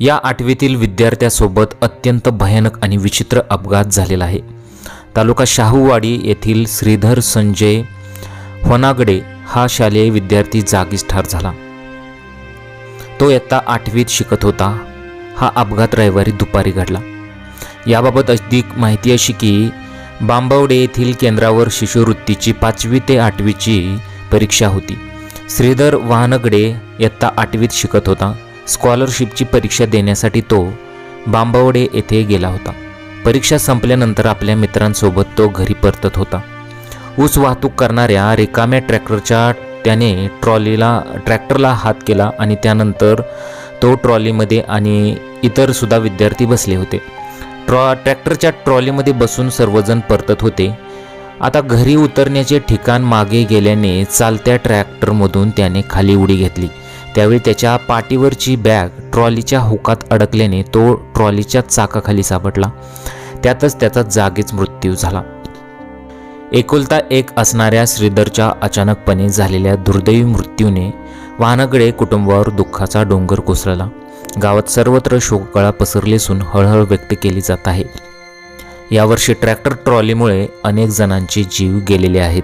या आठवीतील विद्यार्थ्यासोबत अत्यंत भयानक आणि विचित्र अपघात झालेला आहे. तालुका शाहूवाडी येथील श्रीधर संजय होनागडे हा शालेय विद्यार्थी जागीच ठार झाला. तो इयत्ता आठवीत शिकत होता. हा अपघात रविवारी दुपारी घडला. याबाबत अधिक माहिती अशी की बांबवडे येथील केंद्रावर शिष्यवृत्तीची पाचवी ते आठवीची परीक्षा होती. श्रीधर वाहनगडे इयत्ता आठवीत शिकत होता. स्कॉलरशिपची परीक्षा देण्यासाठी तो बांबावडे येथे गेला होता. परीक्षा संपल्यानंतर आपल्या मित्रांसोबत तो घरी परतत होता. ऊस वाहतूक करणाऱ्या रिकाम्या ट्रॅक्टरच्या त्याने ट्रॉलीला ट्रॅक्टरला हात केला आणि त्यानंतर तो ट्रॉलीमध्ये आणि इतर सुद्धा विद्यार्थी बसले होते. ट्रॉ ट्रॅक्टरच्या ट्रॉलीमध्ये बसून सर्वजण परतत होते. आता घरी उतरण्याचे ठिकाण मागे गेल्याने चालत्या ट्रॅक्टरमधून त्याने खाली उडी घेतली. त्यावेळी त्याच्या पाठीवरची बॅग ट्रॉलीच्या हुकात अडकल्याने तो ट्रॉलीच्या चाकाखाली सापडला. त्यातच त्याचा जागीच मृत्यू झाला. एकुलता एक असणाऱ्या श्रीधरच्या अचानकपणे झालेल्या दुर्दैवी मृत्यूने वाहनाकडे कुटुंबावर दुःखाचा डोंगर कोसळला. गावात सर्वत्र शोककळा पसरली असून हळहळ व्यक्त केली जात आहे. यावर्षी ट्रॅक्टर ट्रॉलीमुळे अनेक जणांचे जीव गेलेले आहेत.